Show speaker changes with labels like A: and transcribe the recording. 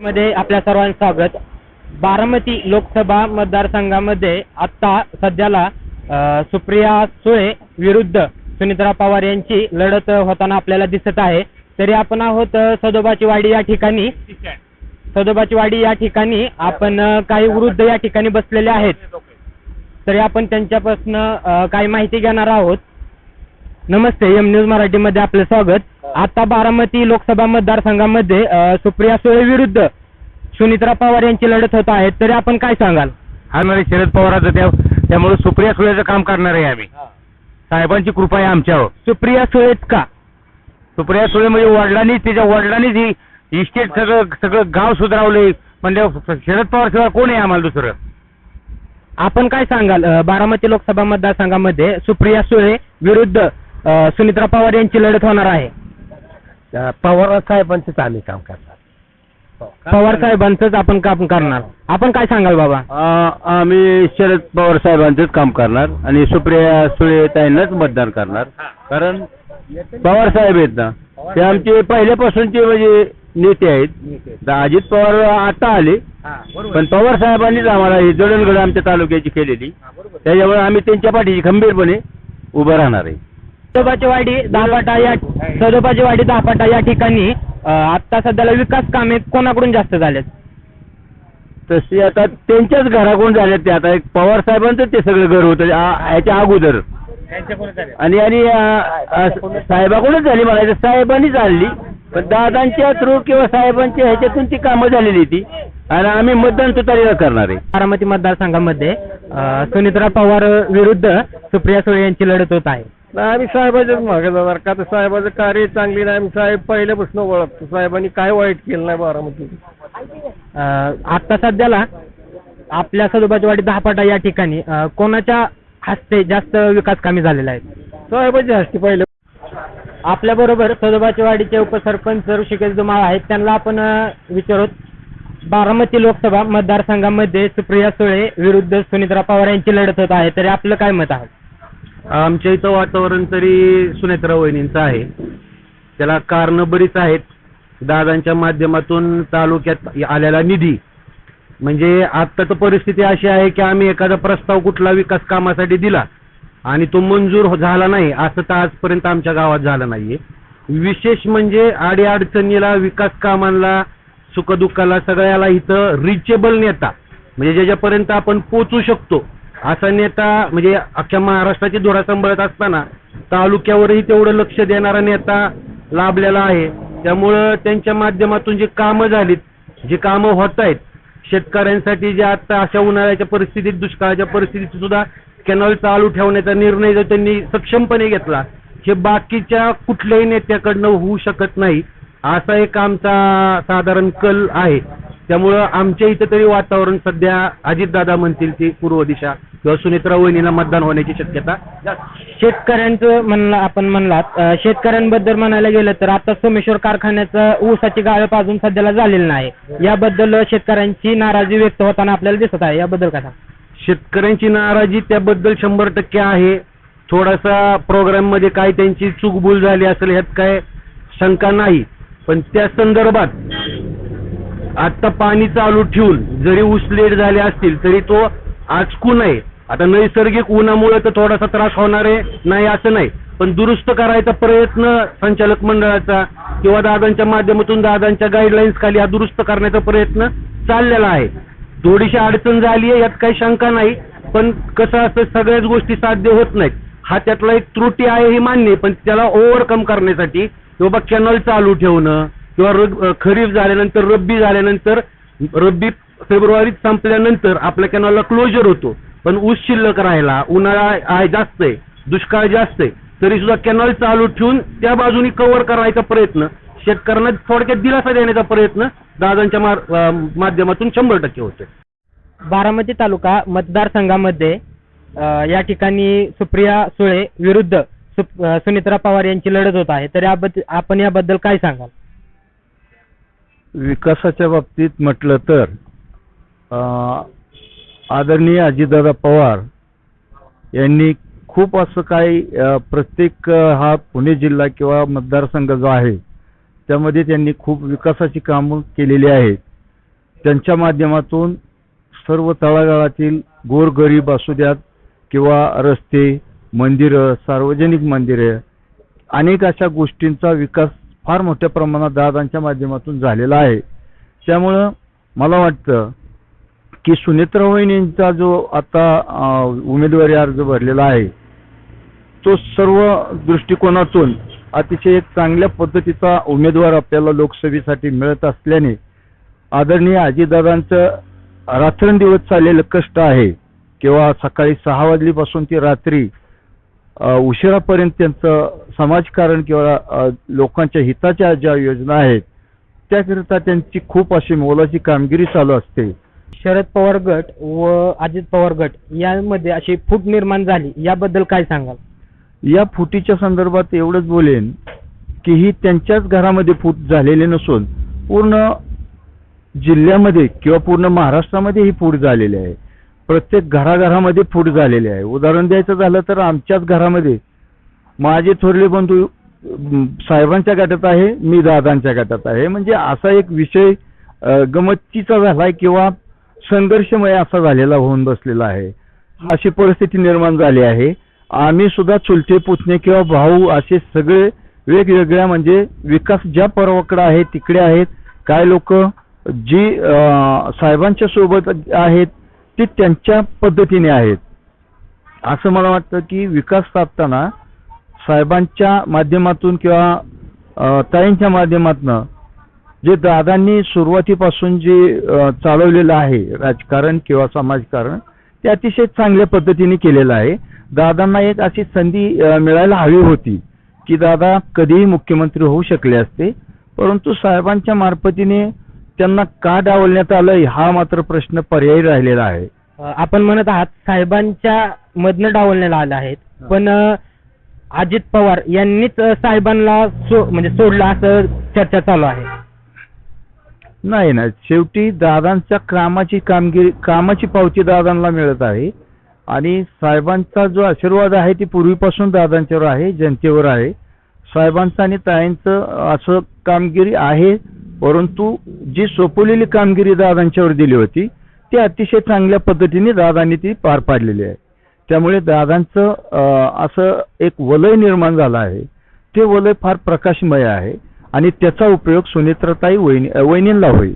A: मध्ये आपल्या सर्वांचं स्वागत. बारामती लोकसभा मतदारसंघामध्ये आता सध्याला सुप्रिया सुळे विरुद्ध सुनित्रा पवार यांची लढत होताना आपल्याला दिसत आहे. तरी आपण आहोत सदोबाची वाडी या ठिकाणी. सदोबाची वाडी या ठिकाणी आपण काही वृद्ध या ठिकाणी बसलेले आहेत. तरी आपण त्यांच्यापासून काही माहिती घेणार आहोत. नमस्ते एम न्यूज मराठीमध्ये आपलं स्वागत. आता बारामती लोकसभा मतदारसंघामध्ये सुप्रिया सुळे विरुद्ध सुनित्रा पवार यांची लढत होत आहे. तरी आपण काय सांगाल?
B: हारणारे शरद पवाराचं त्या त्यामुळे सुप्रिया सुळेचं काम करणार आहे आम्ही. साहेबांची कृपा आहे आमच्यावर
A: सुप्रिया सुळेच का?
B: सुप्रिया सुळे म्हणजे वडिलांनीच तिच्या वडिलांनीच ही इस्टेट सगळं सगळं गाव सुधारवले म्हणजे शरद पवार शिवाय कोण आहे आम्हाला दुसरं?
A: आपण काय सांगाल? अ, बारामती लोकसभा मतदारसंघामध्ये सुप्रिया सुळे विरुद्ध अ, सुनित्रा पवार यांची लढत होणार आहे.
B: पवार साहेबांचंच आम्ही काम करणार.
A: पवार साहेबांचंच आपण काम करणार. आपण काय सांगाल बाबा?
B: आम्ही शरद पवार साहेबांचंच काम करणार आणि सुप्रिया सुळे ताईंनाच मतदान करणार. कारण पवार साहेब आहेत ना ते आमचे पहिल्यापासूनचे म्हणजे नेते आहेत. अजित पवार आता आले पण पवार साहेबांनीच आम्हाला ही जडणघड आमच्या तालुक्याची केलेली. त्याच्यामुळे आम्ही त्यांच्या पाठीशी खंबीरपणे उभं राहणार आहे.
A: सदोबाची वाडी दहापाटा या सदोबाची वाडी दहापाटा या ठिकाणी आता सध्याला विकास कामे कोणाकडून जास्त झालेत?
B: तसे आता त्यांच्याच घराकडून झाले ते आता. एक पवार साहेबांचं ते सगळं घर होतं आ- याच्या अगोदर. आणि आणि साहेबाकडूनच झाली म्हणायचं साहेबांनीच आणली पण दादांच्या थ्रू किंवा साहेबांच्या ह्याच्यातून ती कामं झालेली ती. आणि आम्ही मतदान तुतारीला करणार आहे.
A: बारामती मतदारसंघामध्ये अ, सुनित्रा पवार विरुद्ध सुप्रिया सुळे यांची लढत होत आहे.
C: आम्ही साहेबाच्याच मागे जाणार. का तर साहेबाचं कार्य चांगली नाही आम्ही साहेब पहिल्यापासून ओळखतो. साहेबांनी काय वाईट केलं नाही बारामती
A: अ, आता सध्याला आपल्या सदोबाचीवाडी दहापाटा या ठिकाणी अ, कोणाच्या हस्ते जास्त विकास कामे झालेले आहेत
C: साहेबाची हस्ती पहिले.
A: आपल्या बरोबर सदोबाचीवाडीचे उपसरपंच ऋषिकेश धुमाळ आहेत. त्यांना आपण अ, विचारूत बारामती लोकसभा मतदारसंघामध्ये सुप्रिया सुळे विरुद्ध सुनित्रा पवार यांची लढत होत आहे. तरी आपलं काय मत आहे?
B: आमच्या इथं वातावरण तरी सुनेत्रा वहिनींचं आहे. त्याला कारणं बरीच आहेत. दादांच्या माध्यमातून तालुक्यात आलेला निधी. म्हणजे आत्ता तर परिस्थिती अशी आहे की आम्ही एखादा प्रस्ताव कुठला विकास कामासाठी दिला आणि तो मंजूर झाला नाही असं तर आजपर्यंत आमच्या गावात झालं नाहीये. विशेष म्हणजे अडीअडचणीला विकास कामांना सुखदुःखाला सगळ्याला इथं रिचेबल नेता. म्हणजे ज्याच्यापर्यंत आपण पोचू शकतो असा नेता म्हणजे अख्ख्या महाराष्ट्राची धुरा सांभाळत असताना तालुक्यावरही तेवढं लक्ष देणारा नेता लाभलेला आहे. त्यामुळं त्यांच्या माध्यमातून जी कामं झालीत जी कामं होत आहेत शेतकऱ्यांसाठी जे आता अशा उन्हाळ्याच्या परिस्थितीत दुष्काळाच्या परिस्थितीत सुद्धा कॅनॉल चालू ठेवण्याचा निर्णय जर त्यांनी सक्षमपणे घेतला हे बाकीच्या कुठल्याही नेत्याकडनं होऊ शकत नाही असा एक आमचा साधारण कल आहे. त्यामुळं आमच्या इथं तरी वातावरण सध्या अजितदादा म्हणतील ती पूर्व दिशा किंवा सुनेत्रा वहिनीला मतदान होण्याची शक्यता
A: शेतकऱ्यांचं म्हणलं आपण म्हणलात. अ, शेतकऱ्यांबद्दल म्हणायला गेलं तर आता सोमेश्वर कारखान्याचं ऊसाची गाळप अजून सध्याला झालेली नाही. याबद्दल शेतकऱ्यांची नाराजी व्यक्त होताना आपल्याला दिसत आहे. याबद्दल काय सांग
B: शेतकऱ्यांची नाराजी त्याबद्दल शंभर टक्के आहे. थोडासा प्रोग्राममध्ये काय त्यांची चूकभूल झाली असेल ह्यात काय शंका नाही. पण त्या संदर्भात आता पाणी चालू ठेवून जरी ऊस लेट झाले असतील तरी तो आचकू नये. आता नैसर्गिक उन्हामुळे तर थोडासा त्रास होणार आहे नाही असं नाही. पण दुरुस्त करायचा प्रयत्न संचालक मंडळाचा किंवा दादांच्या माध्यमातून दादांच्या गाईडलाईन्स खाली हा दुरुस्त करण्याचा प्रयत्न चाललेला आहे. थोडीशी अडचण झाली आहे यात काही शंका नाही. पण कसं असतं सगळ्याच गोष्टी साध्य होत नाहीत. हा त्यातला एक त्रुटी आहे हे मान्य पण त्याला ओव्हरकम करण्यासाठी बाबा कॅनल चालू ठेवणं किंवा रग- खरीप झाल्यानंतर रब्बी झाल्यानंतर रब्बी फेब्रुवारीत संपल्यानंतर आपल्या कॅनॉलला क्लोजर होतो. पण ऊस शिल्लक राहिला उन्हाळा आहे जास्त आहे दुष्काळ जास्त आहे तरी सुद्धा कॅनॉल चालू ठेवून त्या बाजूनी कव्हर करायचा प्रयत्न शेतकऱ्यांना थोडक्यात दिलासा देण्याचा प्रयत्न दादांच्या माध्यमातून शंभर टक्के होतोय.
A: बारामती तालुका मतदारसंघामध्ये या ठिकाणी सुप्रिया सुळे विरुद्ध सुनित्रा पवार यांची लढत होत आहे. तर आपण याबद्दल काय सांगाल?
C: विकासाच्या बाबतीत म्हटलं तर आदरणीय अजितदादा पवार यांनी खूप असं काही प्रत्येक हा पुणे जिल्हा किंवा मतदारसंघ जो आहे त्यामध्ये त्यांनी खूप विकासाची कामं केलेली आहेत. त्यांच्या माध्यमातून सर्व तळागाळातील गोरगरीब असू द्यात किंवा रस्ते मंदिरं सार्वजनिक मंदिरं अनेक अशा गोष्टींचा विकास फार मोठ्या प्रमाणात दादांच्या माध्यमातून झालेला आहे. त्यामुळं मला वाटतं की सुनेत्रा वहिनींचा जो आता उमेदवारी अर्ज भरलेला आहे तो सर्व दृष्टिकोनातून अतिशय एक चांगल्या पद्धतीचा उमेदवार आपल्याला लोकसभेसाठी मिळत असल्याने आदरणीय आजीदादांचं रात्रंदिवस चाललेलं कष्ट आहे. किंवा सकाळी सहा वाजलीपासून ती रात्री उशिरापर्यंत त्यांचं समाजकारण किंवा लोकांच्या हिताच्या ज्या योजना आहेत त्याकरिता त्यांची खूप अशी मोलाची कामगिरी चालू असते.
A: शरद पवार गट व अजित पवार गट यामध्ये अशी फूट निर्माण झाली. याबद्दल काय सांगाल?
C: या फुटीच्या संदर्भात एवढंच बोलेन की ही त्यांच्याच घरामध्ये फूट झालेली नसून पूर्ण जिल्ह्यामध्ये किंवा पूर्ण महाराष्ट्रामध्ये ही फूट झालेली आहे. प्रत्येक घराघरामध्ये फूट झालेली आहे. उदाहरण द्यायचं झालं तर आमच्याच घरामध्ये माझे थोरले बंधू साहेबांच्या गटात आहे मी दादांच्या गटात आहे. म्हणजे असा एक विषय गमतीचा झालाय किंवा संघर्षमय असा झालेला होऊन बसलेला आहे. अशी परिस्थिती निर्माण झाली आहे. आम्ही सुद्धा चुलते पुतणे किंवा भाऊ असे सगळे वेगवेगळ्या म्हणजे विकास ज्या पर्वाकडे आहे तिकडे आहेत. काय लोक जी अं, साहेबांच्या सोबत आहेत ते त्यांच्या पद्धतीने आहेत. असं मला वाटतं की विकास साधताना साहेबांच्या माध्यमातून किंवा ताईंच्या माध्यमातून जे दादांनी सुरुवातीपासून जे चालवलेलं आहे राजकारण किंवा समाजकारण ते अतिशय चांगल्या पद्धतीने केलेलं आहे. दादांना एक अशी संधी मिळायला हवी होती की दादा कधीही मुख्यमंत्री होऊ शकले असते परंतु साहेबांच्या मार्फतीने त्यांना का डावलण्यात आलं हा मात्र प्रश्न पर्यायी राहिलेला आहे.
A: अ, आपण म्हणत आहात साहेबांच्या मधनं डावलण्याला आले आहेत. पण अ, अजित पवार यांनीच अ, साहेबांना सो म्हणजे सोडलं असं चर्चा चालू आहे.
C: नाही ना शेवटी दादांच्या कामाची कामगिरी कामाची पावती दादांना मिळत आहे. आणि साहेबांचा जो आशीर्वाद आहे ती पूर्वीपासून दादांच्यावर आहे जनतेवर आहे. साहेबांचं आणि ताईंचं असं कामगिरी आहे परंतु जी सोपवलेली कामगिरी दादांच्यावर दिली होती ती अतिशय चांगल्या पद्धतीने दादांनी ती पार पाडलेली आहे. त्यामुळे दादांचं असं एक वलय निर्माण झालं आहे. ते वलय फार प्रकाशमय आहे आणि त्याचा उपयोग सुनेत्रताई वहिनी वहिनींना होईल.